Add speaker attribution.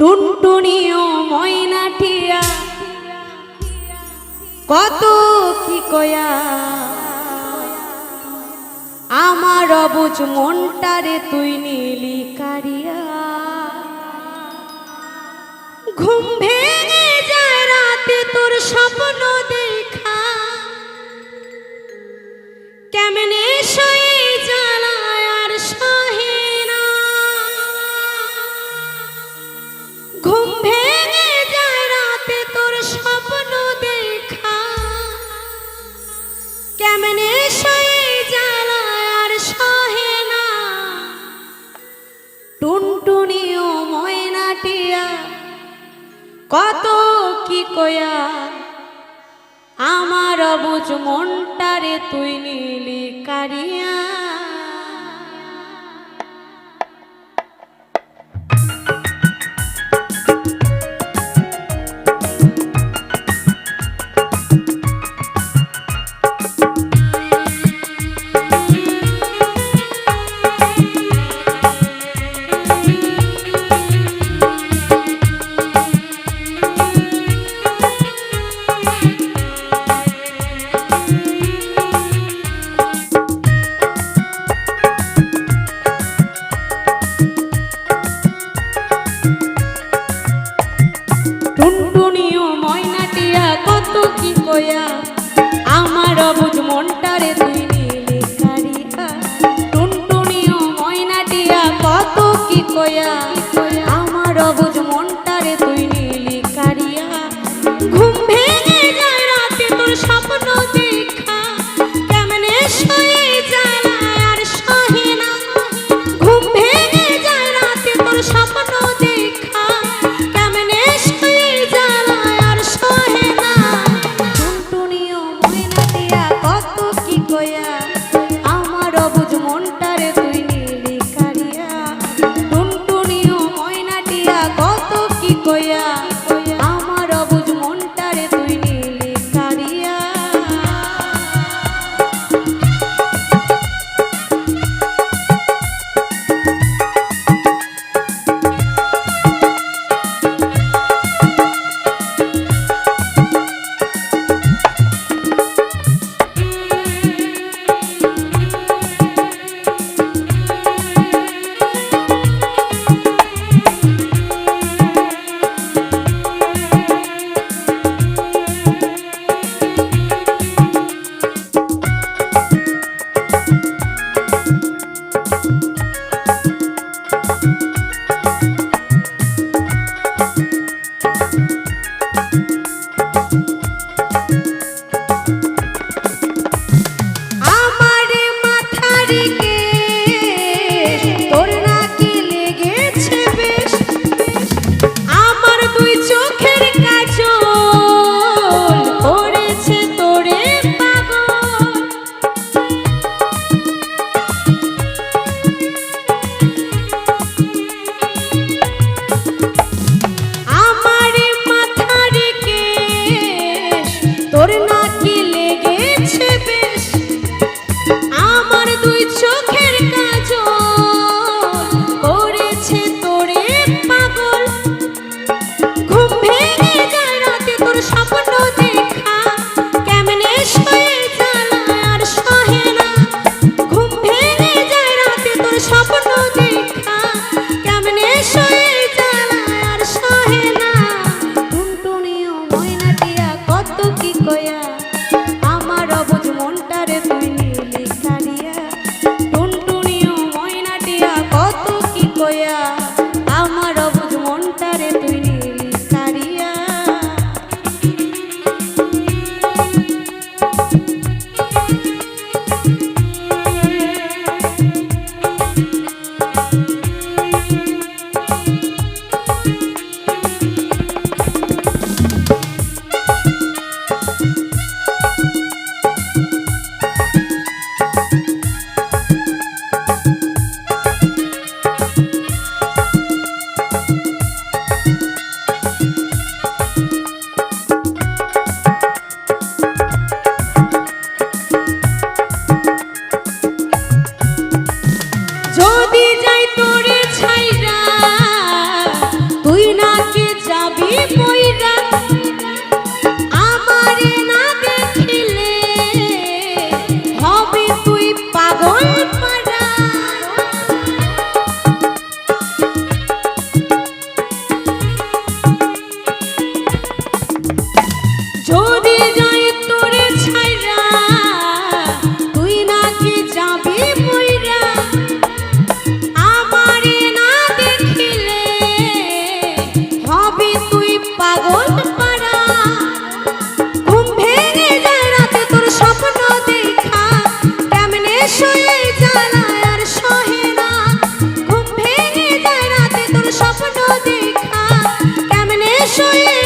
Speaker 1: টুনটুনিও ময়নাটিয়া কত কি কয়া। আমার অবুজ মনটারে তুই নিলি কারিয়া। ঘুম ভেঙে যায় রাতে তোর স্বপ্ন দেখ। কত কি কয়া? আমার অবুজ মনটারে তুই নিলি কারিয়া। আমার অবুজ মনটারে তুই শুয়ে